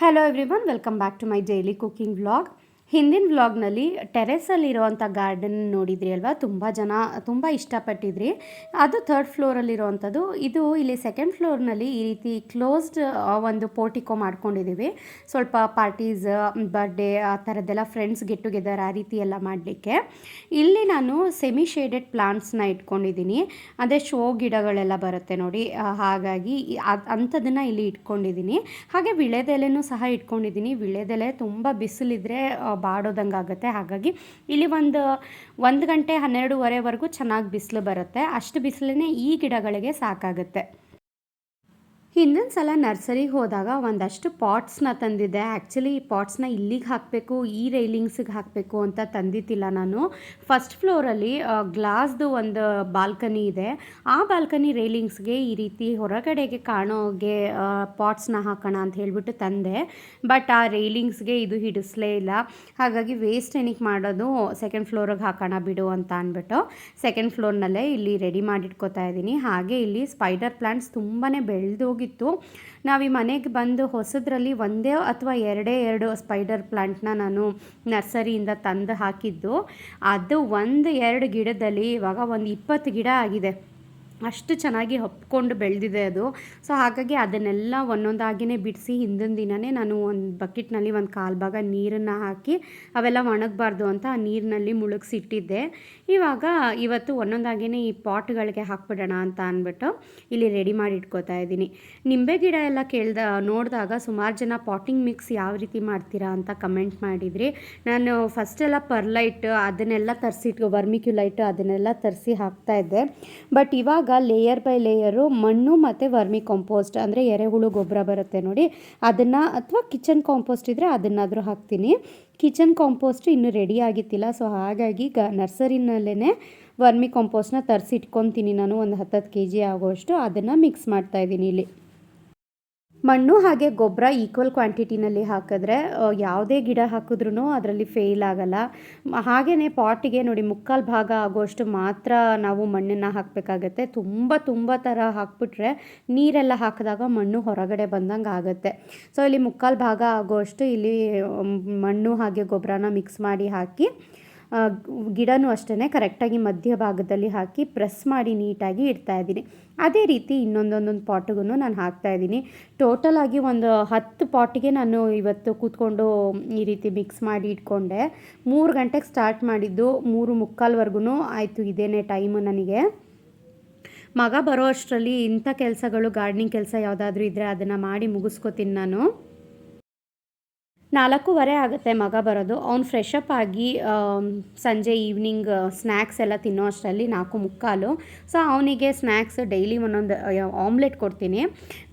Hello everyone, welcome back to my daily cooking vlog. ಹಿಂದಿನ ವ್ಲಾಗ್ನಲ್ಲಿ ಟೆರೆಸಲ್ಲಿರೋವಂಥ garden ನೋಡಿದ್ರಿ ಅಲ್ವಾ? ತುಂಬ ಜನ, ತುಂಬ ಇಷ್ಟಪಟ್ಟಿದ್ರಿ. ಅದು ಥರ್ಡ್ ಫ್ಲೋರಲ್ಲಿರೋವಂಥದ್ದು. ಇದು ಇಲ್ಲಿ ಸೆಕೆಂಡ್ ಫ್ಲೋರ್ನಲ್ಲಿ ಈ ರೀತಿ ಕ್ಲೋಸ್ಡ್ ಒಂದು ಪೋರ್ಟಿಕೋ ಮಾಡ್ಕೊಂಡಿದ್ದೀವಿ. ಸ್ವಲ್ಪ ಪಾರ್ಟೀಸ್, ಬರ್ಡೇ, ಆ ಥರದ್ದೆಲ್ಲ ಫ್ರೆಂಡ್ಸ್ ಗೆಟ್ ಟುಗೆದರ್ ಆ ರೀತಿ ಎಲ್ಲ ಮಾಡಲಿಕ್ಕೆ. ಇಲ್ಲಿ ನಾನು ಸೆಮಿ ಶೇಡೆಡ್ ಪ್ಲಾಂಟ್ಸ್ನ ಇಟ್ಕೊಂಡಿದ್ದೀನಿ. ಅದೇ ಶೋ ಗಿಡಗಳೆಲ್ಲ ಬರುತ್ತೆ ನೋಡಿ. ಹಾಗಾಗಿ ಅಂಥದನ್ನು ಇಲ್ಲಿ ಇಟ್ಕೊಂಡಿದ್ದೀನಿ. ಹಾಗೆ ವಿಳೆದೆಲೆನೂ ಸಹ ಇಟ್ಕೊಂಡಿದ್ದೀನಿ. ವಿಳೆದೆಲೆ ತುಂಬ ಬಿಸಿಲಿದ್ರೆ ಬಾಡೋದಂಗೆ ಆಗುತ್ತೆ. ಹಾಗಾಗಿ ಇಲ್ಲಿ ಒಂದು ಒಂದು ಗಂಟೆ ಹನ್ನೆರಡುವರೆವರೆಗೂ ಚೆನ್ನಾಗಿ ಬಿಸಿಲು ಬರುತ್ತೆ. ಅಷ್ಟು ಬಿಸಿಲೇ ಈ ಗಿಡಗಳಿಗೆ ಸಾಕಾಗುತ್ತೆ. ಹಿಂದಿನ ಸಲ ನರ್ಸರಿಗೆ ಹೋದಾಗ ಒಂದಷ್ಟು ಪಾಟ್ಸ್ನ ತಂದಿದ್ದೆ. ಆ್ಯಕ್ಚುಲಿ ಈ ಪಾಟ್ಸ್ನ ಇಲ್ಲಿಗೆ ಹಾಕಬೇಕು, ಈ ರೈಲಿಂಗ್ಸಿಗೆ ಹಾಕಬೇಕು ಅಂತ ತಂದಿದ್ದಿಲ್ಲ ನಾನು. ಫಸ್ಟ್ ಫ್ಲೋರಲ್ಲಿ ಗ್ಲಾಸ್ದು ಒಂದು ಬಾಲ್ಕನಿ ಇದೆ. ಆ ಬಾಲ್ಕನಿ ರೈಲಿಂಗ್ಸ್ಗೆ ಈ ರೀತಿ ಹೊರಗಡೆಗೆ ಕಾಣೋಗೆ ಪಾಟ್ಸ್ನ ಹಾಕೋಣ ಅಂತ ಹೇಳಿಬಿಟ್ಟು ತಂದೆ. ಬಟ್ ಆ ರೈಲಿಂಗ್ಸ್ಗೆ ಇದು ಹಿಡಿಸ್ಲೇ ಇಲ್ಲ. ಹಾಗಾಗಿ ವೇಸ್ಟ್ ಏನಕ್ಕೆ ಮಾಡೋದು, ಸೆಕೆಂಡ್ ಫ್ಲೋರಿಗೆ ಹಾಕೋಣ ಬಿಡು ಅಂತ ಅಂದ್ಬಿಟ್ಟು ಸೆಕೆಂಡ್ ಫ್ಲೋರ್ನಲ್ಲೇ ಇಲ್ಲಿ ರೆಡಿ ಮಾಡಿಟ್ಕೋತಾ ಇದ್ದೀನಿ. ಹಾಗೆ ಇಲ್ಲಿ ಸ್ಪೈಡರ್ ಪ್ಲಾಂಟ್ಸ್ ತುಂಬಾ ಬೆಳೆದೋಗಿತ್ತು ನಾವು ಈ ಮನೆಗೆ ಬಂದು ಹೊಸದ್ರಲ್ಲಿ ಒಂದೇ ಅಥವಾ ಎರಡೇ ಎರಡು ಸ್ಪೈಡರ್ ಪ್ಲಾಂಟ್ನ ನಾನು ನರ್ಸರಿಯಿಂದ ತಂದು ಹಾಕಿದ್ದು. ಅದು ಒಂದು ಎರಡು ಗಿಡದಲ್ಲಿ ಇವಾಗ ಒಂದು ಇಪ್ಪತ್ತು ಗಿಡ ಆಗಿದೆ. ಅಷ್ಟು ಚೆನ್ನಾಗಿ ಹೊಪ್ಕೊಂಡು ಬೆಳೆದಿದೆ ಅದು. ಸೊ, ಹಾಗಾಗಿ ಅದನ್ನೆಲ್ಲ ಒಂದೊಂದಾಗಿಯೇ ಬಿಡಿಸಿ ಹಿಂದಿನ ದಿನವೇ ನಾನು ಒಂದು ಬಕೆಟ್ನಲ್ಲಿ ಒಂದು ಕಾಲು ಭಾಗ ನೀರನ್ನು ಹಾಕಿ ಅವೆಲ್ಲ ಒಣಗಬಾರ್ದು ಅಂತ ಆ ನೀರಿನಲ್ಲಿ ಮುಳುಗಿಸಿಟ್ಟಿದ್ದೆ. ಇವಾಗ ಇವತ್ತು ಒಂದೊಂದಾಗಿಯೇ ಈ ಪಾಟ್ಗಳಿಗೆ ಹಾಕ್ಬಿಡೋಣ ಅಂತ ಅಂದ್ಬಿಟ್ಟು ಇಲ್ಲಿ ರೆಡಿ ಮಾಡಿ ಇಟ್ಕೋತಾ ಇದ್ದೀನಿ. ನಿಂಬೆ ಗಿಡ ಎಲ್ಲ ಕೇಳ್ದ, ನೋಡಿದಾಗ ಸುಮಾರು ಜನ ಪಾಟಿಂಗ್ ಮಿಕ್ಸ್ ಯಾವ ರೀತಿ ಮಾಡ್ತೀರಾ ಅಂತ ಕಮೆಂಟ್ ಮಾಡಿದ್ರಿ. ನಾನು ಫಸ್ಟೆಲ್ಲ ಪರ್ಲೈಟ್, ಅದನ್ನೆಲ್ಲ ತರಿಸಿಟ್ಟು ವರ್ಮಿಕ್ಯುಲೈಟ್ ಅದನ್ನೆಲ್ಲ ತರಿಸಿ ಹಾಕ್ತಾ ಇದ್ದೆ. ಬಟ್ ಇವಾಗ ಲೇಯರ್ ಬೈ ಲೇಯರು ಮಣ್ಣು ಮತ್ತು ವರ್ಮಿ ಕಾಂಪೋಸ್ಟ್ ಅಂದರೆ ಎರೆಹುಳು ಗೊಬ್ಬರ ಬರುತ್ತೆ ನೋಡಿ, ಅದನ್ನು ಅಥವಾ ಕಿಚನ್ ಕಾಂಪೋಸ್ಟ್ ಇದ್ದರೆ ಅದನ್ನಾದರೂ ಹಾಕ್ತೀನಿ. ಕಿಚನ್ ಕಾಂಪೋಸ್ಟ್ ಇನ್ನೂ ರೆಡಿ ಆಗಿತ್ತಿಲ್ಲ. ಸೊ ಹಾಗಾಗಿ ಗ ನರ್ಸರಿನಲ್ಲೇ ವರ್ಮಿ ಕಾಂಪೋಸ್ಟ್ನ ತರಿಸಿಟ್ಕೊತೀನಿ ನಾನು. ಒಂದು ಹತ್ತತ್ತು ಕೆ ಜಿ ಆಗೋಷ್ಟು ಅದನ್ನು ಮಿಕ್ಸ್ ಮಾಡ್ತಾ ಇದ್ದೀನಿ ಇಲ್ಲಿ. ಮಣ್ಣು ಹಾಗೆ ಗೊಬ್ಬರ ಈಕ್ವಲ್ ಕ್ವಾಂಟಿಟಿನಲ್ಲಿ ಹಾಕಿದ್ರೆ ಯಾವುದೇ ಗಿಡ ಹಾಕಿದ್ರೂ ಅದರಲ್ಲಿ ಫೇಲ್ ಆಗಲ್ಲ. ಹಾಗೆಯೇ ಪಾಟಿಗೆ ನೋಡಿ ಮುಕ್ಕಾಲು ಭಾಗ ಆಗೋಷ್ಟು ಮಾತ್ರ ನಾವು ಮಣ್ಣನ್ನು ಹಾಕಬೇಕಾಗತ್ತೆ. ತುಂಬ ತುಂಬ ಥರ ಹಾಕ್ಬಿಟ್ರೆ ನೀರೆಲ್ಲ ಹಾಕಿದಾಗ ಮಣ್ಣು ಹೊರಗಡೆ ಬಂದಂಗೆ ಆಗುತ್ತೆ. ಸೊ ಇಲ್ಲಿ ಮುಕ್ಕಾಲು ಭಾಗ ಆಗೋಷ್ಟು ಇಲ್ಲಿ ಮಣ್ಣು ಹಾಗೆ ಗೊಬ್ಬರನ ಮಿಕ್ಸ್ ಮಾಡಿ ಹಾಕಿ ಗಿಡನೂ ಅಷ್ಟೇ ಕರೆಕ್ಟಾಗಿ ಮಧ್ಯಭಾಗದಲ್ಲಿ ಹಾಕಿ ಪ್ರೆಸ್ ಮಾಡಿ ನೀಟಾಗಿ ಇಡ್ತಾ ಇದ್ದೀನಿ. ಅದೇ ರೀತಿ ಇನ್ನೊಂದೊಂದೊಂದು ಪಾಟ್ಗೂ ನಾನು ಹಾಕ್ತಾ ಇದ್ದೀನಿ. ಟೋಟಲ್ ಆಗಿ ಒಂದು ಹತ್ತು ಪಾಟಿಗೆ ನಾನು ಇವತ್ತು ಕೂತ್ಕೊಂಡು ಈ ರೀತಿ ಮಿಕ್ಸ್ ಮಾಡಿ ಇಟ್ಕೊಂಡೆ. ಮೂರು ಗಂಟೆಗೆ ಸ್ಟಾರ್ಟ್ ಮಾಡಿದ್ದು ಮೂರು ಮುಕ್ಕಾಲ್ವರೆಗೂ ಆಯಿತು ಇದೇನೇ ಟೈಮು ನನಗೆ. ಮಗ ಬರೋ ಅಷ್ಟರಲ್ಲಿ ಇಂಥ ಕೆಲಸಗಳು ಗಾರ್ಡ್ನಿಂಗ್ ಕೆಲಸ ಯಾವುದಾದ್ರೂ ಇದ್ದರೆ ಅದನ್ನು ಮಾಡಿ ಮುಗಿಸ್ಕೊತೀನಿ ನಾನು. ನಾಲ್ಕೂವರೆ ಆಗುತ್ತೆ ಮಗ ಬರೋದು. ಅವ್ನು ಫ್ರೆಶ್ ಅಪ್ ಆಗಿ ಸಂಜೆ ಈವ್ನಿಂಗ್ ಸ್ನ್ಯಾಕ್ಸ್ ಎಲ್ಲ ತಿನ್ನೋ ಅಷ್ಟರಲ್ಲಿ ನಾಲ್ಕು ಮುಕ್ಕಾಲು. ಸೊ ಅವನಿಗೆ ಸ್ನ್ಯಾಕ್ಸ್ ಡೈಲಿ ಒಂದೊಂದು ಆಮ್ಲೆಟ್ ಕೊಡ್ತೀನಿ.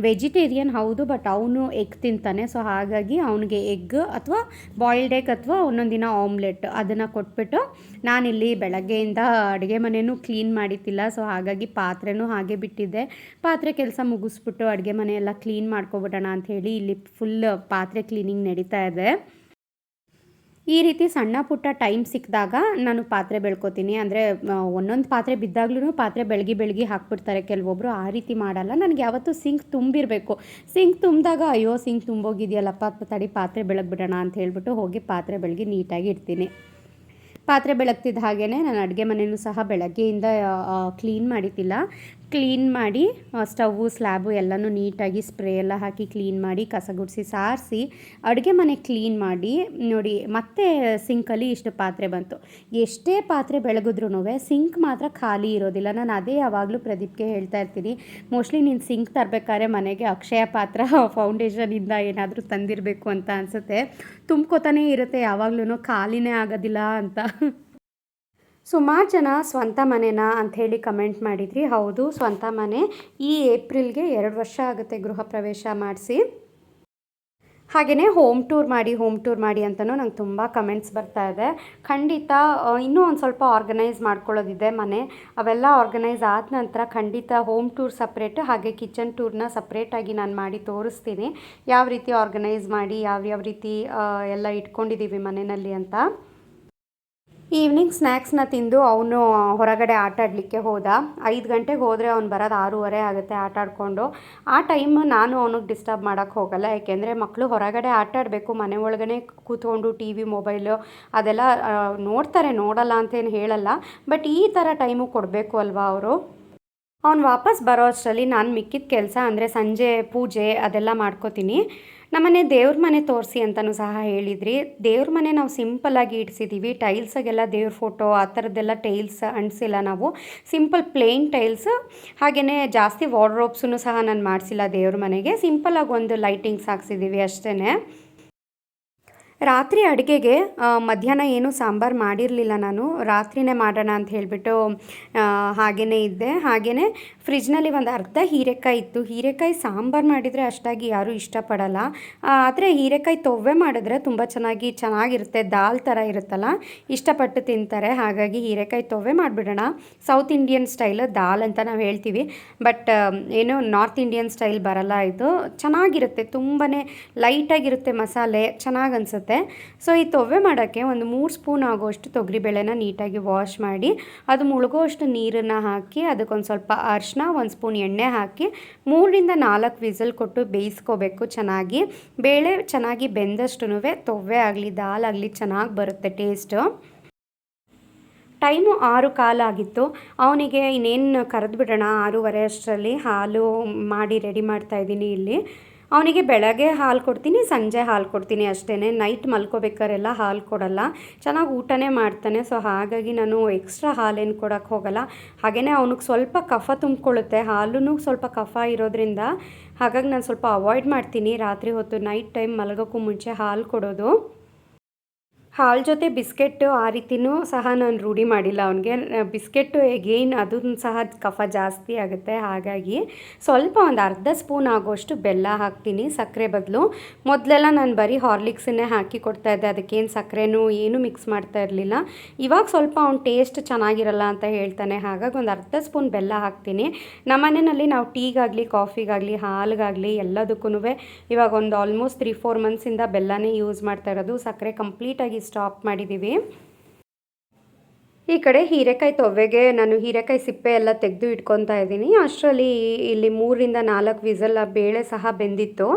ವೆಜಿಟೇರಿಯನ್ ಹೌದು ಬಟ್ ಅವನು ಎಗ್ ತಿಂತಾನೆ. ಸೊ ಹಾಗಾಗಿ ಅವನಿಗೆ ಎಗ್ ಅಥವಾ ಬಾಯ್ಲ್ಡ್ ಎಗ್ ಅಥವಾ ಒಂದೊಂದು ದಿನ ಆಮ್ಲೆಟ್ ಅದನ್ನು ಕೊಟ್ಬಿಟ್ಟು ನಾನಿಲ್ಲಿ ಬೆಳಗ್ಗೆಯಿಂದ ಅಡುಗೆ ಮನೆಯೂ ಕ್ಲೀನ್ ಮಾಡಿತಿಲ್ಲ ಸೊ ಹಾಗಾಗಿ ಪಾತ್ರೆನೂ ಹಾಗೆ ಬಿಟ್ಟಿದ್ದೆ. ಪಾತ್ರೆ ಕೆಲಸ ಮುಗಿಸ್ಬಿಟ್ಟು ಅಡುಗೆ ಮನೆಯೆಲ್ಲ ಕ್ಲೀನ್ ಮಾಡ್ಕೊಬಿಡೋಣ ಹೇಳಿ ಇಲ್ಲಿ ಫುಲ್ ಪಾತ್ರೆ ಕ್ಲೀನಿಂಗ್ ನಡೀತಾ ಇದೆ. ಈ ರೀತಿ ಸಣ್ಣ ಪುಟ್ಟ ಟೈಮ್ ಸಿಕ್ಕಿದಾಗ ನಾನು ಪಾತ್ರೆ ಬೆಳ್ಕೊತೀನಿ. ಅಂದರೆ ಒಂದೊಂದು ಪಾತ್ರೆ ಬಿದ್ದಾಗ್ಲೂ ಪಾತ್ರೆ ಬೆಳಗ್ಗೆ ಬೆಳಗ್ಗೆ ಹಾಕ್ಬಿಡ್ತಾರೆ ಕೆಲವೊಬ್ಬರು ಆ ರೀತಿ ಮಾಡಲ್ಲ. ನನಗೆ ಯಾವತ್ತೂ ಸಿಂಕ್ ತುಂಬಿರಬೇಕು. ಸಿಂಕ್ ತುಂಬಿದಾಗ, ಅಯ್ಯೋ ಸಿಂಕ್ ತುಂಬೋಗಿದೆಯಲ್ಲಪ್ಪ, ತಡಿ ಪಾತ್ರೆ ಬೆಳಗ್ಬಿಡೋಣ ಅಂತ ಹೇಳ್ಬಿಟ್ಟು ಹೋಗಿ ಪಾತ್ರೆ ಬೆಳಗ್ಗೆ ನೀಟಾಗಿ ಇಡ್ತೀನಿ. ಪಾತ್ರೆ ಬೆಳಗ್ತಿದ್ದ ಹಾಗೇ ನಾನು ಅಡುಗೆ ಮನೆಯೂ ಸಹ ಬೆಳಗ್ಗೆಯಿಂದ ಕ್ಲೀನ್ ಮಾಡಿದ್ದಿಲ್ಲ ಕ್ಲೀನ್ ಮಾಡಿ ಸ್ಟವ್ವು ಸ್ಲ್ಯಾಬು ಎಲ್ಲನೂ ನೀಟಾಗಿ ಸ್ಪ್ರೇ ಎಲ್ಲ ಹಾಕಿ ಕ್ಲೀನ್ ಮಾಡಿ, ಕಸ ಗುಡಿಸಿ, ಸಾರಿಸಿ, ಅಡುಗೆ ಮನೆ ಕ್ಲೀನ್ ಮಾಡಿ, ನೋಡಿ ಮತ್ತೆ ಸಿಂಕಲ್ಲಿ ಇಷ್ಟು ಪಾತ್ರೆ ಬಂತು. ಎಷ್ಟೇ ಪಾತ್ರೆ ಬೆಳಗಿದ್ರೂ ಸಿಂಕ್ ಮಾತ್ರ ಖಾಲಿ ಇರೋದಿಲ್ಲ. ನಾನು ಅದೇ ಯಾವಾಗಲೂ ಪ್ರದೀಪ್ಗೆ ಹೇಳ್ತಾ ಇರ್ತೀನಿ. ಮೋಸ್ಟ್ಲಿ ನೀನು ಸಿಂಕ್ ತರಬೇಕಾದ್ರೆ ಮನೆಗೆ ಅಕ್ಷಯ ಪಾತ್ರ ಫೌಂಡೇಶನಿಂದ ಏನಾದರೂ ತಂದಿರಬೇಕು ಅಂತ ಅನಿಸುತ್ತೆ. ತುಂಬ್ಕೋತಾನೇ ಇರುತ್ತೆ. ಯಾವಾಗ್ಲೂ ಖಾಲಿನೇ ಆಗೋದಿಲ್ಲ ಅಂತ. ಸುಮಾರು ಜನ ಸ್ವಂತ ಮನೆನಾ ಅಂಥೇಳಿ ಕಮೆಂಟ್ ಮಾಡಿದ್ರಿ. ಹೌದು, ಸ್ವಂತ ಮನೆ. ಈ ಏಪ್ರಿಲ್ಗೆ ಎರಡು ವರ್ಷ ಆಗುತ್ತೆ ಗೃಹ ಪ್ರವೇಶ ಮಾಡಿಸಿ. ಹಾಗೆಯೇ ಹೋಮ್ ಟೂರ್ ಮಾಡಿ, ಹೋಮ್ ಟೂರ್ ಮಾಡಿ ಅಂತಲೂ ನಂಗೆ ತುಂಬ ಕಮೆಂಟ್ಸ್ ಬರ್ತಾ ಇದೆ. ಖಂಡಿತ ಇನ್ನೂ ಒಂದು ಸ್ವಲ್ಪ ಆರ್ಗನೈಸ್ ಮಾಡ್ಕೊಳ್ಳೋದಿದೆ ಮನೆ. ಅವೆಲ್ಲ ಆರ್ಗನೈಸ್ ಆದ ನಂತರ ಖಂಡಿತ ಹೋಮ್ ಟೂರ್ ಸಪ್ರೇಟ್ ಹಾಗೆ ಕಿಚನ್ ಟೂರ್ನ ಸಪ್ರೇಟಾಗಿ ನಾನು ಮಾಡಿ ತೋರಿಸ್ತೀನಿ. ಯಾವ ರೀತಿ ಆರ್ಗನೈಸ್ ಮಾಡಿ, ಯಾವ ಯಾವ ರೀತಿ ಎಲ್ಲ ಇಟ್ಕೊಂಡಿದ್ದೀವಿ ಮನೆಯಲ್ಲಿ ಅಂತ. ಈವ್ನಿಂಗ್ ಸ್ನ್ಯಾಕ್ಸ್ನ ತಿಂದು ಅವನು ಹೊರಗಡೆ ಆಟ ಆಡಲಿಕ್ಕೆ ಹೋದ. ಐದು ಗಂಟೆಗೆ ಹೋದರೆ ಅವ್ನು ಬರೋದು ಆರೂವರೆ ಆಗುತ್ತೆ ಆಟ ಆಡಿಕೊಂಡು. ಆ ಟೈಮ್ ನಾನು ಅವನಿಗೆ ಡಿಸ್ಟರ್ಬ್ ಮಾಡೋಕ್ಕೆ ಹೋಗಲ್ಲ. ಯಾಕೆಂದರೆ ಮಕ್ಕಳು ಹೊರಗಡೆ ಆಟ ಆಡಬೇಕು, ಮನೆ ಒಳಗಡೆ ಕೂತ್ಕೊಂಡು ಟಿ ವಿ ಮೊಬೈಲು ಅದೆಲ್ಲ ನೋಡ್ತಾರೆ, ನೋಡಲ್ಲ ಅಂತೇನು ಹೇಳಲ್ಲ. ಬಟ್ ಈ ಥರ ಟೈಮು ಕೊಡಬೇಕು ಅಲ್ವಾ ಅವರು? ಅವ್ನು ವಾಪಸ್ ಬರೋ ಅಷ್ಟರಲ್ಲಿ ನಾನು ಮಿಕ್ಕಿದ ಕೆಲಸ ಅಂದರೆ ಸಂಜೆ ಪೂಜೆ ಅದೆಲ್ಲ ಮಾಡ್ಕೋತೀನಿ. ನಮ್ಮನೆ ದೇವ್ರ ಮನೆ ತೋರಿಸಿ ಅಂತಲೂ ಸಹ ಹೇಳಿದ್ರಿ. ದೇವ್ರ ಮನೆ ನಾವು ಸಿಂಪಲ್ಲಾಗಿ ಇಡ್ಸಿದ್ದೀವಿ ಟೈಲ್ಸಾಗೆಲ್ಲ ದೇವ್ರ ಫೋಟೋ ಆ ಥರದ್ದೆಲ್ಲ ಟೈಲ್ಸ್ ಅಂಟಿಸಿಲ್ಲ ನಾವು ಸಿಂಪಲ್ ಪ್ಲೇನ್ ಟೈಲ್ಸ್ ಹಾಗೆಯೇ ಜಾಸ್ತಿ ವಾರ್ಡ್ರೋಬ್ಸೂ ಸಹ ನಾನು ಮಾಡಿಸಿಲ್ಲ ದೇವ್ರ ಮನೆಗೆ. ಸಿಂಪಲ್ಲಾಗಿ ಒಂದು ಲೈಟಿಂಗ್ಸ್ ಹಾಕ್ಸಿದ್ದೀವಿ ಅಷ್ಟೇ ರಾತ್ರಿ ಅಡುಗೆಗೆ ಮಧ್ಯಾಹ್ನ ಏನು ಸಾಂಬಾರು ಮಾಡಿರಲಿಲ್ಲ ನಾನು. ರಾತ್ರಿನೇ ಮಾಡೋಣ ಅಂತ ಹೇಳಿಬಿಟ್ಟು ಹಾಗೇ ಇದ್ದೆ. ಹಾಗೆಯೇ ಫ್ರಿಜ್ನಲ್ಲಿ ಒಂದು ಅರ್ಧ ಹೀರೆಕಾಯಿ ಇತ್ತು. ಹೀರೆಕಾಯಿ ಸಾಂಬಾರು ಮಾಡಿದರೆ ಅಷ್ಟಾಗಿ ಯಾರೂ ಇಷ್ಟಪಡಲ್ಲ. ಆದರೆ ಹೀರೆಕಾಯಿ ತೊವ್ವೆ ಮಾಡಿದ್ರೆ ತುಂಬ ಚೆನ್ನಾಗಿ, ಚೆನ್ನಾಗಿರುತ್ತೆ. ದಾಲ್ ಥರ ಇರುತ್ತಲ್ಲ, ಇಷ್ಟಪಟ್ಟು ತಿಂತಾರೆ. ಹಾಗಾಗಿ ಹೀರೆಕಾಯಿ ತೊವ್ವೆ ಮಾಡಿಬಿಡೋಣ. ಸೌತ್ ಇಂಡಿಯನ್ ಸ್ಟೈಲ್ ದಾಲ್ ಅಂತ ನಾವು ಹೇಳ್ತೀವಿ. ಬಟ್ ಏನು ನಾರ್ತ್ ಇಂಡಿಯನ್ ಸ್ಟೈಲ್ ಬರಲ್ಲ ಇದು. ಚೆನ್ನಾಗಿರುತ್ತೆ. ತುಂಬಾ ಲೈಟಾಗಿರುತ್ತೆ ಮಸಾಲೆ. ಚೆನ್ನಾಗಿ ಅನಿಸುತ್ತೆ. ಸೊ ಈ ತೊವ್ವೆ ಮಾಡೋಕ್ಕೆ ಒಂದು ಮೂರು ಸ್ಪೂನ್ ಆಗೋಷ್ಟು ತೊಗರಿಬೇಳೆನ ನೀಟಾಗಿ ವಾಶ್ ಮಾಡಿ, ಅದು ಮುಳುಗೋಷ್ಟು ನೀರನ್ನು ಹಾಕಿ, ಅದಕ್ಕೊಂದು ಸ್ವಲ್ಪ ಅರಿಶಿನ, ಒಂದು ಸ್ಪೂನ್ ಎಣ್ಣೆ ಹಾಕಿ, ಮೂರರಿಂದ ನಾಲ್ಕು ವಿಸಲ್ ಕೊಟ್ಟು ಬೇಯಿಸ್ಕೋಬೇಕು ಚೆನ್ನಾಗಿ. ಬೇಳೆ ಚೆನ್ನಾಗಿ ಬೆಂದಷ್ಟು ತೊವ್ವೆ ಆಗಲಿ, ದಾಲ್ ಆಗಲಿ ಚೆನ್ನಾಗಿ ಬರುತ್ತೆ ಟೇಸ್ಟು ಟೈಮು ಆರು ಕಾಲಾಗಿತ್ತು ಅವನಿಗೆ ಇನ್ನೇನು ಕರೆದು ಬಿಡೋಣ ಆರೂವರೆ ಅಷ್ಟರಲ್ಲಿ ಹಾಲು ಮಾಡಿ ರೆಡಿ ಮಾಡ್ತಾಯಿದ್ದೀನಿ ಇಲ್ಲಿ. ಅವನಿಗೆ ಬೆಳಗ್ಗೆ ಹಾಲು ಕೊಡ್ತೀನಿ, ಸಂಜೆ ಹಾಲು ಕೊಡ್ತೀನಿ ಅಷ್ಟೇ ನೈಟ್ ಮಲ್ಕೋಬೇಕಾರೆಲ್ಲ ಹಾಲು ಕೊಡಲ್ಲ. ಚೆನ್ನಾಗಿ ಊಟನೇ ಮಾಡ್ತಾನೆ. ಸೊ ಹಾಗಾಗಿ ನಾನು ಎಕ್ಸ್ಟ್ರಾ ಹಾಲೇನು ಕೊಡೋಕ್ಕೆ ಹೋಗಲ್ಲ. ಹಾಗೆಯೇ ಅವನಿಗೆ ಸ್ವಲ್ಪ ಕಫ ತುಂಬಿಕೊಳ್ಳುತ್ತೆ. ಹಾಲು ಸ್ವಲ್ಪ ಕಫ ಇರೋದ್ರಿಂದ ಹಾಗಾಗಿ ನಾನು ಸ್ವಲ್ಪ ಅವಾಯ್ಡ್ ಮಾಡ್ತೀನಿ. ರಾತ್ರಿ ಹೊತ್ತು ನೈಟ್ ಟೈಮ್ ಮಲಗೋಕ್ಕೂ ಮುಂಚೆ ಹಾಲು ಕೊಡೋದು. ಹಾಲು ಜೊತೆ ಬಿಸ್ಕೆಟ್ಟು ಆ ರೀತಿನೂ ಸಹ ನಾನು ರೂಢಿ ಮಾಡಿಲ್ಲ ಅವನಿಗೆ. ಬಿಸ್ಕೆಟ್ಟು ಎಗೇನ್ ಅದನ್ನು ಸಹ ಕಫ ಜಾಸ್ತಿ ಆಗುತ್ತೆ. ಹಾಗಾಗಿ ಸ್ವಲ್ಪ ಒಂದು ಅರ್ಧ ಸ್ಪೂನ್ ಆಗೋಷ್ಟು ಬೆಲ್ಲ ಹಾಕ್ತೀನಿ ಸಕ್ಕರೆ ಬದಲು. ಮೊದಲೆಲ್ಲ ನಾನು ಬರೀ ಹಾರ್ಲಿಕ್ಸನ್ನೇ ಹಾಕಿ ಕೊಡ್ತಾ ಇದ್ದೆ. ಅದಕ್ಕೇನು ಸಕ್ಕರೆನೂ ಏನೂ ಮಿಕ್ಸ್ ಮಾಡ್ತಾ ಇರಲಿಲ್ಲ. ಇವಾಗ ಸ್ವಲ್ಪ ಅವ್ನು ಟೇಸ್ಟ್ ಚೆನ್ನಾಗಿರಲ್ಲ ಅಂತ ಹೇಳ್ತಾನೆ. ಹಾಗಾಗಿ ಒಂದು ಅರ್ಧ ಸ್ಪೂನ್ ಬೆಲ್ಲ ಹಾಕ್ತೀನಿ. ನಮ್ಮ ಮನೆಯಲ್ಲಿ ನಾವು ಟೀಗಾಗಲಿ, ಕಾಫಿಗಾಗಲಿ, ಹಾಲಿಗಾಗಲಿ ಎಲ್ಲದಕ್ಕೂ ಇವಾಗ ಒಂದು ಆಲ್ಮೋಸ್ಟ್ ತ್ರೀ ಫೋರ್ ಮಂತ್ಸಿಂದ ಬೆಲ್ಲನೇ ಯೂಸ್ ಮಾಡ್ತಾ ಇರೋದು. ಸಕ್ಕರೆ ಕಂಪ್ಲೀಟಾಗಿ ಸ್ಟಾಪ್ ಮಾಡಿದ್ದೀವಿ. ಈ ಕಡೆ ಹೀರೆಕಾಯಿ ತೊವ್ವೆಗೆ ನಾನು ಹೀರೆಕಾಯಿ ಸಿಪ್ಪೆ ಎಲ್ಲ ತೆಗೆದು ಇಟ್ಕೊತಾ ಇದ್ದೀನಿ. ಅಷ್ಟರಲ್ಲಿ ಇಲ್ಲಿ ಮೂರರಿಂದ ನಾಲ್ಕು ವಿಸಲ್ ಬೇಳೆ ಸಹ ಬೆಂದಿತ್ತು.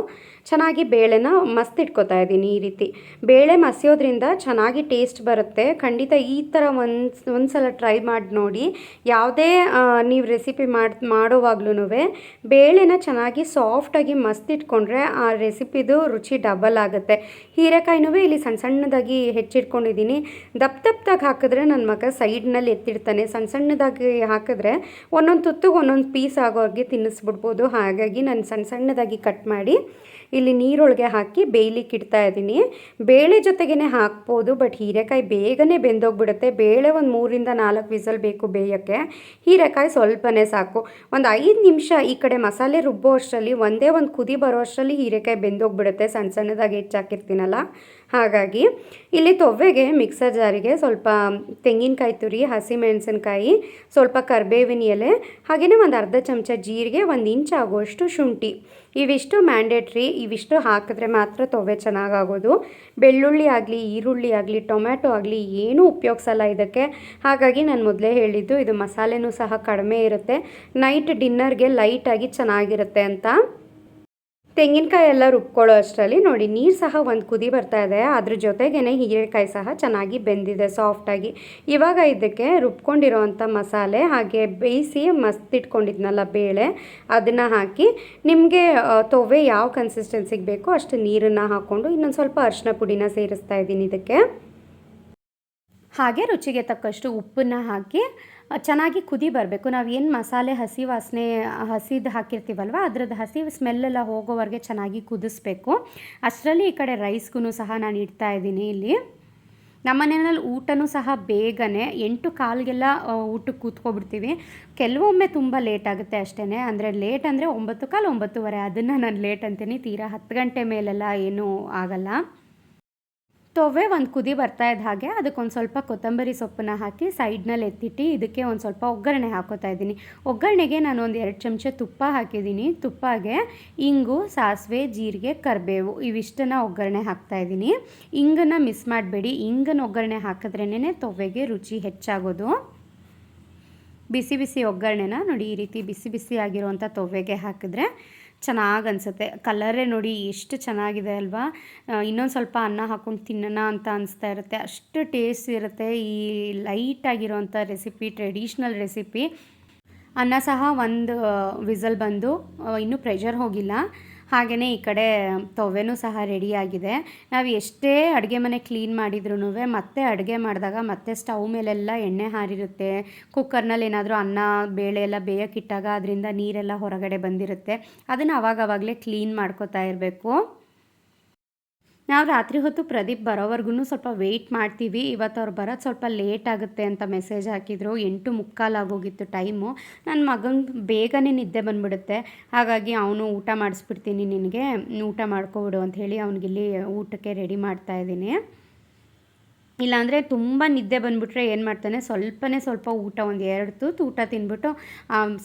ಚೆನ್ನಾಗಿ ಬೇಳೆನ ಮಸ್ತ್ ಇಟ್ಕೊತಾ ಇದ್ದೀನಿ ಈ ರೀತಿ. ಬೇಳೆ ಮಸಿಯೋದ್ರಿಂದ ಚೆನ್ನಾಗಿ ಟೇಸ್ಟ್ ಬರುತ್ತೆ. ಖಂಡಿತ ಈ ಥರ ಒಂದು ಒಂದು ಸಲ ಟ್ರೈ ಮಾಡಿ ನೋಡಿ. ಯಾವುದೇ ನೀವು ರೆಸಿಪಿ ಮಾಡಿ ಮಾಡೋವಾಗ್ಲೂ ಬೇಳೆನ ಚೆನ್ನಾಗಿ ಸಾಫ್ಟಾಗಿ ಮಸ್ತ್ ಇಟ್ಕೊಂಡ್ರೆ ಆ ರೆಸಿಪಿದು ರುಚಿ ಡಬಲ್ ಆಗುತ್ತೆ. ಹೀರೆಕಾಯಿನೂ ಇಲ್ಲಿ ಸಣ್ಣ ಸಣ್ಣದಾಗಿ ಹೆಚ್ಚಿಟ್ಕೊಂಡಿದ್ದೀನಿ. ದಪ್ಪ ದಪ್ಪದಾಗಿ ಹಾಕಿದ್ರೆ ನನ್ನ ಮಗ ಸೈಡ್ನಲ್ಲಿ ಎತ್ತಿಡ್ತಾನೆ. ಸಣ್ಣ ಸಣ್ಣದಾಗಿ ಹಾಕಿದ್ರೆ ಒಂದೊಂದು ತುತ್ತಿಗೆ ಒಂದೊಂದು ಪೀಸ್ ಆಗೋರಿಗೆ ತಿನ್ನಿಸ್ಬಿಡ್ಬೋದು. ಹಾಗಾಗಿ ನಾನು ಸಣ್ಣ ಸಣ್ಣದಾಗಿ ಕಟ್ ಮಾಡಿ ಇಲ್ಲಿ ನೀರೊಳಗೆ ಹಾಕಿ ಬೇಯ್ಲಿಕ್ಕೆ ಇಡ್ತಾ ಇದ್ದೀನಿ. ಬೇಳೆ ಜೊತೆಗೇ ಹಾಕ್ಬೋದು ಬಟ್ ಹೀರೆಕಾಯಿ ಬೇಗನೆ ಬೆಂದೋಗ್ಬಿಡುತ್ತೆ. ಬೇಳೆ ಒಂದು ಮೂರಿಂದ ನಾಲ್ಕು ವಿಸಲ್ ಬೇಕು ಬೇಯೋಕ್ಕೆ. ಹೀರೆಕಾಯಿ ಸ್ವಲ್ಪನೇ ಸಾಕು. ಒಂದು ಐದು ನಿಮಿಷ ಈ ಕಡೆ ಮಸಾಲೆ ರುಬ್ಬೋ ಅಷ್ಟರಲ್ಲಿ ಒಂದೇ ಒಂದು ಕುದಿ ಬರೋ ಅಷ್ಟರಲ್ಲಿ ಹೀರೆಕಾಯಿ ಬೆಂದೋಗ್ಬಿಡುತ್ತೆ. ಸಣ್ಣ ಸಣ್ಣದಾಗಿ ಹೆಚ್ಚಾಕಿರ್ತೀನಲ್ಲ? ಹಾಗಾಗಿ ಇಲ್ಲಿ ತೊವ್ವೆಗೆ ಮಿಕ್ಸರ್ ಜಾರಿಗೆ ಸ್ವಲ್ಪ ತೆಂಗಿನಕಾಯಿ ತುರಿ ಹಸಿಮೆಣಸಿನ್ಕಾಯಿ ಸ್ವಲ್ಪ ಕರ್ಬೇವಿನ ಎಲೆ, ಹಾಗೆಯೇ ಒಂದು ಅರ್ಧ ಚಮಚ ಜೀರಿಗೆ, ಒಂದು ಇಂಚ್ ಆಗುವಷ್ಟು ಶುಂಠಿ. ಇವಿಷ್ಟು ಮ್ಯಾಂಡೇಟ್ರಿ ಇವಿಷ್ಟು ಹಾಕಿದ್ರೆ ಮಾತ್ರ ತೊವ್ವೆ ಚೆನ್ನಾಗಾಗೋದು. ಬೆಳ್ಳುಳ್ಳಿ ಆಗಲಿ, ಈರುಳ್ಳಿ ಆಗಲಿ, ಟೊಮ್ಯಾಟೊ ಆಗಲಿ, ಏನೂ ಉಪಯೋಗಿಸಲ್ಲ ಇದಕ್ಕೆ. ಹಾಗಾಗಿ ನಾನು ಮೊದಲೇ ಹೇಳಿದ್ದು, ಇದು ಮಸಾಲೆನೂ ಸಹ ಕಡಿಮೆ ಇರುತ್ತೆ. ನೈಟ್ ಡಿನ್ನರ್ಗೆ ಲೈಟಾಗಿ ಚೆನ್ನಾಗಿರುತ್ತೆ ಅಂತ. ತೆಂಗಿನಕಾಯಿ ಎಲ್ಲ ರುಬ್ಕೊಳ್ಳೋ ಅಷ್ಟರಲ್ಲಿ ನೋಡಿ, ನೀರು ಸಹ ಒಂದು ಕುದಿ ಬರ್ತಾ ಇದೆ. ಅದ್ರ ಜೊತೆಗೇ ಹೀರೆಕಾಯಿ ಸಹ ಚೆನ್ನಾಗಿ ಬೆಂದಿದೆ ಸಾಫ್ಟಾಗಿ ಇವಾಗ ಇದಕ್ಕೆ ರುಬ್ಕೊಂಡಿರೋವಂಥ ಮಸಾಲೆ ಹಾಗೆ ಬೇಯಿಸಿ ಮಸ್ತ್ ಇಟ್ಕೊಂಡಿದ್ನಲ್ಲ ಬೇಳೆ, ಅದನ್ನು ಹಾಕಿ ನಿಮಗೆ ತೊವೆ ಯಾವ ಕನ್ಸಿಸ್ಟೆನ್ಸಿಗೆ ಬೇಕೋ ಅಷ್ಟು ನೀರನ್ನು ಹಾಕ್ಕೊಂಡು ಇನ್ನೊಂದು ಸ್ವಲ್ಪ ಅರಿಶಿನ ಪುಡಿನ ಸೇರಿಸ್ತಾ ಇದ್ದೀನಿ ಇದಕ್ಕೆ. ಹಾಗೆ ರುಚಿಗೆ ತಕ್ಕಷ್ಟು ಉಪ್ಪನ್ನು ಹಾಕಿ ಚೆನ್ನಾಗಿ ಕುದಿ ಬರಬೇಕು. ನಾವು ಏನು ಮಸಾಲೆ, ಹಸಿ ವಾಸನೆ, ಹಸಿದು ಹಾಕಿರ್ತೀವಲ್ವ ಅದ್ರದ್ದು ಹಸಿ ಸ್ಮೆಲ್ಲೆಲ್ಲ ಹೋಗೋವರೆಗೆ ಚೆನ್ನಾಗಿ ಕುದಿಸ್ಬೇಕು. ಅಷ್ಟರಲ್ಲಿ ಈ ಕಡೆ ರೈಸ್ಗೂ ಸಹ ನಾನು ಇಡ್ತಾ ಇದ್ದೀನಿ ಇಲ್ಲಿ. ನಮ್ಮ ಮನೆಯಲ್ಲಿ ಊಟನೂ ಸಹ ಬೇಗನೆ ಎಂಟು ಕಾಲಿಗೆಲ್ಲ ಊಟಕ್ಕೆ ಕೂತ್ಕೊಬಿಡ್ತೀವಿ. ಕೆಲವೊಮ್ಮೆ ತುಂಬ ಲೇಟ್ ಆಗುತ್ತೆ ಅಷ್ಟೇ ಅಂದರೆ ಲೇಟ್ ಅಂದರೆ ಒಂಬತ್ತು ಕಾಲು ಒಂಬತ್ತುವರೆ. ಅದನ್ನು ನಾನು ಲೇಟ್ ಅಂತೀನಿ. ತೀರಾ ಹತ್ತು ಗಂಟೆ ಮೇಲೆಲ್ಲ ಏನೂ ಆಗಲ್ಲ. ತೊವ್ವೆ ಒಂದು ಕುದಿ ಬರ್ತಾ ಇದ್ದ ಹಾಗೆ ಅದಕ್ಕೊಂದು ಸ್ವಲ್ಪ ಕೊತ್ತಂಬರಿ ಸೊಪ್ಪನ್ನ ಹಾಕಿ ಸೈಡ್ನಲ್ಲಿ ಎತ್ತಿಟ್ಟು ಇದಕ್ಕೆ ಒಂದು ಸ್ವಲ್ಪ ಒಗ್ಗರಣೆ ಹಾಕೋತಾ ಇದ್ದೀನಿ. ಒಗ್ಗರಣೆಗೆ ನಾನು ಒಂದು ಎರಡು ಚಮಚ ತುಪ್ಪ ಹಾಕಿದ್ದೀನಿ. ತುಪ್ಪಗೆ ಇಂಗು, ಸಾಸಿವೆ, ಜೀರಿಗೆ, ಕರಿಬೇವು ಇವಿಷ್ಟನ್ನು ಒಗ್ಗರಣೆ ಹಾಕ್ತಾ ಇದ್ದೀನಿ. ಇಂಗನ್ನು ಮಿಸ್ ಮಾಡಬೇಡಿ. ಇಂಗನ ಒಗ್ಗರಣೆ ಹಾಕಿದ್ರೇ ತೊವೆಗೆ ರುಚಿ ಹೆಚ್ಚಾಗೋದು. ಬಿಸಿ ಬಿಸಿ ಒಗ್ಗರಣೆನ ನೋಡಿ ಈ ರೀತಿ ಬಿಸಿ ಬಿಸಿ ಆಗಿರುವಂಥ ತೊವೆಗೆ ಹಾಕಿದ್ರೆ ಚೆನ್ನಾಗಿ ಅನಿಸುತ್ತೆ. ಕಲರೇ ನೋಡಿ ಎಷ್ಟು ಚೆನ್ನಾಗಿದೆ ಅಲ್ವಾ? ಇನ್ನೊಂದು ಸ್ವಲ್ಪ ಅನ್ನ ಹಾಕ್ಕೊಂಡು ತಿನ್ನೋಣ ಅಂತ ಅನಿಸ್ತಾ ಇರುತ್ತೆ. ಅಷ್ಟು ಟೇಸ್ಟ್ ಇರುತ್ತೆ. ಈ ಲೈಟಾಗಿರೋವಂಥ ರೆಸಿಪಿ ಟ್ರೆಡಿಷ್ನಲ್ ರೆಸಿಪಿ ಅನ್ನ ಸಹ ಒಂದು ವಿಸಲ್ ಬಂದು ಇನ್ನೂ ಪ್ರೆಷರ್ ಹೋಗಿಲ್ಲ. ಹಾಗೆಯೇ ಈ ಕಡೆ ತೊವೆನೂ ಸಹ ರೆಡಿಯಾಗಿದೆ ನಾವು ಎಷ್ಟೇ ಅಡುಗೆ ಮನೆ ಕ್ಲೀನ್ ಮಾಡಿದ್ರೂ ಮತ್ತೆ ಅಡುಗೆ ಮಾಡಿದಾಗ ಮತ್ತೆ ಸ್ಟವ್ ಮೇಲೆಲ್ಲ ಎಣ್ಣೆ ಹಾರಿರುತ್ತೆ. ಕುಕ್ಕರ್ನಲ್ಲಿ ಏನಾದರೂ ಅನ್ನ, ಬೇಳೆ ಎಲ್ಲ ಬೇಯಕ್ಕಿಟ್ಟಾಗ ಅದರಿಂದ ನೀರೆಲ್ಲ ಹೊರಗಡೆ ಬಂದಿರುತ್ತೆ. ಅದನ್ನು ಅವಾಗವಾಗಲೇ ಕ್ಲೀನ್ ಮಾಡ್ಕೋತಾ ಇರಬೇಕು. ನಾವು ರಾತ್ರಿ ಹೊತ್ತು ಪ್ರದೀಪ್ ಬರೋವರೆಗೂ ಸ್ವಲ್ಪ ವೆಯ್ಟ್ ಮಾಡ್ತೀವಿ. ಇವತ್ತು ಅವ್ರು ಬರೋದು ಸ್ವಲ್ಪ ಲೇಟ್ ಆಗುತ್ತೆ ಅಂತ ಮೆಸೇಜ್ ಹಾಕಿದರು. ಎಂಟು ಮುಕ್ಕಾಲಾಗೋಗಿತ್ತು ಟೈಮು ನನ್ನ ಮಗನ ಬೇಗನೆ ನಿದ್ದೆ ಬಂದುಬಿಡುತ್ತೆ. ಹಾಗಾಗಿ ಅವನು ಊಟ ಮಾಡಿಸ್ಬಿಡ್ತೀನಿ ನಿನಗೆ. ಊಟ ಮಾಡ್ಕೊಬಿಡು ಅಂತ ಹೇಳಿ ಅವ್ನಿಗಿಲ್ಲಿ ಊಟಕ್ಕೆ ರೆಡಿ ಮಾಡ್ತಾ ಇದ್ದೀನಿ. ಇಲ್ಲಾಂದರೆ ತುಂಬ ನಿದ್ದೆ ಬಂದುಬಿಟ್ರೆ ಏನು ಮಾಡ್ತಾನೆ, ಸ್ವಲ್ಪನೇ ಸ್ವಲ್ಪ ಊಟ ಒಂದು ಎರಡು ತೂತು ಊಟ ತಿನ್ಬಿಟ್ಟು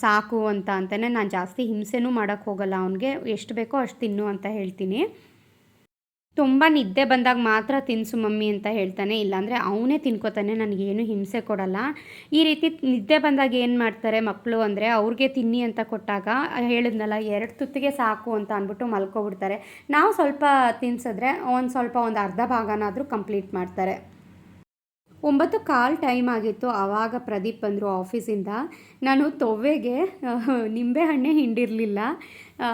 ಸಾಕು ಅಂತ ಅಂತಲೇ ನಾನು ಜಾಸ್ತಿ ಹಿಂಸೆನೂ ಮಾಡೋಕ್ಕೆ ಹೋಗಲ್ಲ ಅವನಿಗೆ. ಎಷ್ಟು ಬೇಕೋ ಅಷ್ಟು ತಿನ್ನು ಅಂತ ಹೇಳ್ತೀನಿ. ತುಂಬ ನಿದ್ದೆ ಬಂದಾಗ ಮಾತ್ರ ತಿನ್ಸು ಮಮ್ಮಿ ಅಂತ ಹೇಳ್ತಾನೆ. ಇಲ್ಲಾಂದರೆ ಅವನೇ ತಿನ್ಕೋತಾನೆ. ನನಗೇನು ಹಿಂಸೆ ಕೊಡಲ್ಲ. ಈ ರೀತಿ ನಿದ್ದೆ ಬಂದಾಗ ಏನು ಮಾಡ್ತಾರೆ ಮಕ್ಕಳು ಅಂದರೆ ಅವ್ರಿಗೆ ತಿನ್ನಿ ಅಂತ ಕೊಟ್ಟಾಗ, ಹೇಳಿದ್ನಲ್ಲ, ಎರಡು ತುತ್ತಿಗೆ ಸಾಕು ಅಂತ ಅಂದ್ಬಿಟ್ಟು ಮಲ್ಕೊಬಿಡ್ತಾರೆ. ನಾವು ಸ್ವಲ್ಪ ತಿನ್ಸಿದ್ರೆ ಒಂದು ಸ್ವಲ್ಪ ಒಂದು ಅರ್ಧ ಭಾಗನಾದರೂ ಕಂಪ್ಲೀಟ್ ಮಾಡ್ತಾರೆ. ಒಂಬತ್ತು ಕಾಲು ಟೈಮ್ ಆಗಿತ್ತು ಆವಾಗ ಪ್ರದೀಪ್ ಬಂದರು ಆಫೀಸಿಂದ. ನಾನು ತೊವ್ವೆಗೆ ನಿಂಬೆಹಣ್ಣೆ ಹಿಂಡಿರಲಿಲ್ಲ.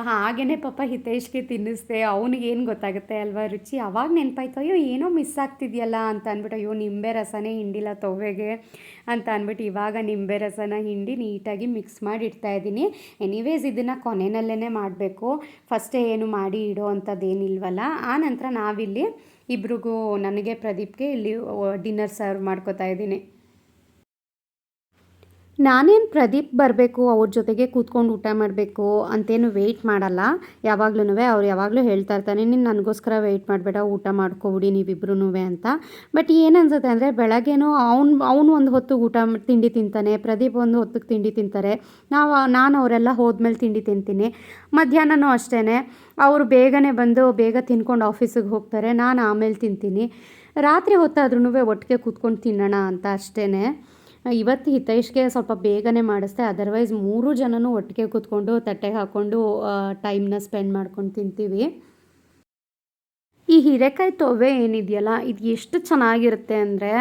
ಹಾಗೇ ಪಾಪ ಹಿತೇಶ್ಗೆ ತಿನ್ನಿಸ್ದೆ. ಏನು ಗೊತ್ತಾಗುತ್ತೆ ಅಲ್ವಾ ರುಚಿ? ಅವಾಗ ನೆನಪಾಯ್ತು, ಅಯ್ಯೋ, ಏನೋ ಮಿಸ್ ಆಗ್ತಿದೆಯಲ್ಲ ಅಂತ ಅಂದ್ಬಿಟ್ಟು, ಅಯ್ಯೋ, ನಿಂಬೆ ರಸನೇ ಹಿಂಡಿಲ್ಲ ತೊವ್ವೆಗೆ ಅಂತ ಅಂದ್ಬಿಟ್ಟು, ಇವಾಗ ನಿಂಬೆ ರಸನ ಹಿಂಡಿ ನೀಟಾಗಿ ಮಿಕ್ಸ್ ಮಾಡಿ ಇಡ್ತಾ ಇದ್ದೀನಿ. ಎನಿವೇಸ್ ಇದನ್ನು ಕೊನೆಯಲ್ಲೇ ಮಾಡಬೇಕು. ಫಸ್ಟೇ ಏನು ಮಾಡಿ ಇಡೋ ಅಂಥದ್ದೇನಿಲ್ವಲ್ಲ ಆ ನಂತರ ನಾವಿಲ್ಲಿ ಇಬ್ರಿಗೂ ನನಗೆ ಪ್ರದೀಪ್ಗೆ ಇಲ್ಲಿ ಡಿನ್ನರ್ ಸರ್ವ್ ಮಾಡ್ಕೋತಾ ಇದ್ದೀನಿ. ನಾನೇನು ಪ್ರದೀಪ್ ಬರಬೇಕು, ಅವ್ರ ಜೊತೆಗೆ ಕೂತ್ಕೊಂಡು ಊಟ ಮಾಡಬೇಕು ಅಂತೇನು ವೆಯ್ಟ್ ಮಾಡಲ್ಲ. ಯಾವಾಗ್ಲೂ ಅವ್ರು ಯಾವಾಗಲೂ ಹೇಳ್ತಾ ಇರ್ತಾನೆ, ನೀನು ನನಗೋಸ್ಕರ ವೆಯ್ಟ್ ಮಾಡಬೇಡ, ಊಟ ಮಾಡ್ಕೊಬಿಡಿ ನೀವಿಬ್ರು ಅಂತ. ಬಟ್ ಏನನ್ಸುತ್ತೆ ಅಂದರೆ ಬೆಳಗ್ಗೆನೂ ಅವ್ನು, ಅವನು ಒಂದು ಹೊತ್ತು ಊಟ ತಿಂಡಿ ತಿಂತಾನೆ, ಪ್ರದೀಪ್ ಒಂದು ಹೊತ್ತಿಗೆ ತಿಂಡಿ ತಿಂತಾರೆ. ನಾವು, ನಾನು ಅವರೆಲ್ಲ ಹೋದ್ಮೇಲೆ ತಿಂಡಿ ತಿಂತೀನಿ. ಮಧ್ಯಾಹ್ನನೂ ಅಷ್ಟೇ ಅವರು ಬೇಗನೆ ಬಂದು ಬೇಗ ತಿನ್ಕೊಂಡು ಆಫೀಸಿಗೆ ಹೋಗ್ತಾರೆ. ನಾನು ಆಮೇಲೆ ತಿಂತೀನಿ. ರಾತ್ರಿ ಹೊತ್ತಾದ್ರೂ ಒಟ್ಟಿಗೆ ಕೂತ್ಕೊಂಡು ತಿನ್ನೋಣ ಅಂತ ಅಷ್ಟೇ ಇವತ್ತು ಹಿತೈಷ್ಗೆ ಸ್ವಲ್ಪ ಬೇಗನೆ ಮಾಡಿಸ್ದೆ. ಅದರ್ವೈಸ್ ಮೂರು ಜನನೂ ಒಟ್ಟಿಗೆ ಕೂತ್ಕೊಂಡು ತಟ್ಟೆಗೆ ಹಾಕ್ಕೊಂಡು ಟೈಮ್ನ ಸ್ಪೆಂಡ್ ಮಾಡ್ಕೊಂಡು ತಿಂತೀವಿ. ಈ ಹೀರೆಕಾಯಿ ತೊವೆ ಏನಿದೆಯಲ್ಲ, ಇದು ಎಷ್ಟು ಚೆನ್ನಾಗಿರುತ್ತೆ ಅಂದರೆ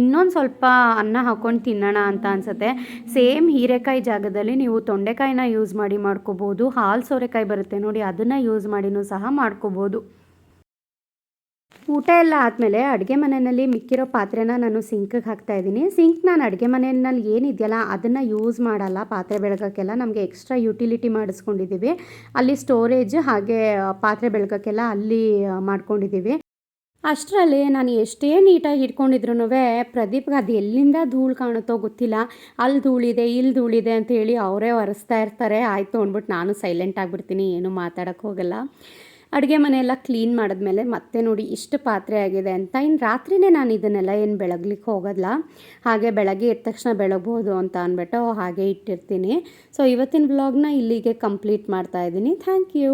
ಇನ್ನೊಂದು ಸ್ವಲ್ಪ ಅನ್ನ ಹಾಕ್ಕೊಂಡು ತಿನ್ನೋಣ ಅಂತ ಅನಿಸುತ್ತೆ. ಸೇಮ್ ಹೀರೆಕಾಯಿ ಜಾಗದಲ್ಲಿ ನೀವು ತೊಂಡೆಕಾಯಿನ ಯೂಸ್ ಮಾಡಿ ಮಾಡ್ಕೋಬೋದು, ಹಾಲು ಸೋರೆಕಾಯಿ ಬರುತ್ತೆ ನೋಡಿ, ಅದನ್ನು ಯೂಸ್ ಮಾಡಿನೂ ಸಹ ಮಾಡ್ಕೋಬೋದು. ಊಟ ಎಲ್ಲ ಆದಮೇಲೆ ಅಡುಗೆ ಮನೆಯಲ್ಲಿ ಮಿಕ್ಕಿರೋ ಪಾತ್ರೆನ ನಾನು ಸಿಂಕ್ಗೆ ಹಾಕ್ತಾ ಇದ್ದೀನಿ. ಸಿಂಕ್ ನಾನು ಅಡುಗೆ ಮನೆಯಲ್ಲಿ ಏನಿದೆಯಲ್ಲ, ಅದನ್ನು ಯೂಸ್ ಮಾಡಲ್ಲ. ಪಾತ್ರೆ ಬೆಳಗೋಕ್ಕೆಲ್ಲ ನಮಗೆ ಎಕ್ಸ್ಟ್ರಾ ಯುಟಿಲಿಟಿ ಮಾಡಿಸ್ಕೊಂಡಿದ್ದೀವಿ ಅಲ್ಲಿ ಸ್ಟೋರೇಜ್ ಹಾಗೆ ಪಾತ್ರೆ ಬೆಳಗೋಕ್ಕೆಲ್ಲ ಅಲ್ಲಿ ಮಾಡ್ಕೊಂಡಿದ್ದೀವಿ ಅಷ್ಟರಲ್ಲಿ ನಾನು ಎಷ್ಟೇ ನೀಟಾಗಿ ಇಟ್ಕೊಂಡಿದ್ರು ಪ್ರದೀಪ್ಗೆ ಅದು ಎಲ್ಲಿಂದ ಧೂಳು ಕಾಣುತ್ತೋ ಗೊತ್ತಿಲ್ಲ. ಅಲ್ಲಿ ಧೂಳಿದೆ ಇಲ್ಲಿ ಧೂಳಿದೆ ಅಂತ ಹೇಳಿ ಅವರೇ ಒರೆಸ್ತಾ ಇರ್ತಾರೆ. ಆಯಿತು ಅಂದ್ಬಿಟ್ಟು ನಾನು ಸೈಲೆಂಟ್ ಆಗಿಬಿಡ್ತೀನಿ, ಏನು ಮಾತಾಡೋಕ್ಕೆ ಹೋಗಲ್ಲ. ಅಡುಗೆ ಮನೆಯೆಲ್ಲ ಕ್ಲೀನ್ ಮಾಡಿದ್ಮೇಲೆ ಮತ್ತೆ ನೋಡಿ ಇಷ್ಟು ಪಾತ್ರೆ ಆಗಿದೆ ಅಂತ. ಇನ್ನು ರಾತ್ರಿನೇ ನಾನು ಇದನ್ನೆಲ್ಲ ಏನು ಬೆಳಗ್ಲಿಕ್ಕೆ ಹೋಗೋದಿಲ್ಲ ಹಾಗೆ ಬೆಳಗ್ಗೆ ಎದ್ದ ತಕ್ಷಣ ಬೆಳಗ್ಬೋದು ಅಂತ ಅಂದ್ಬಿಟ್ಟು ಹಾಗೆ ಇಟ್ಟಿರ್ತೀನಿ. ಸೊ ಇವತ್ತಿನ ವ್ಲಾಗ್ನ ಇಲ್ಲಿಗೆ ಕಂಪ್ಲೀಟ್ ಮಾಡ್ತಾ ಇದ್ದೀನಿ. Thank you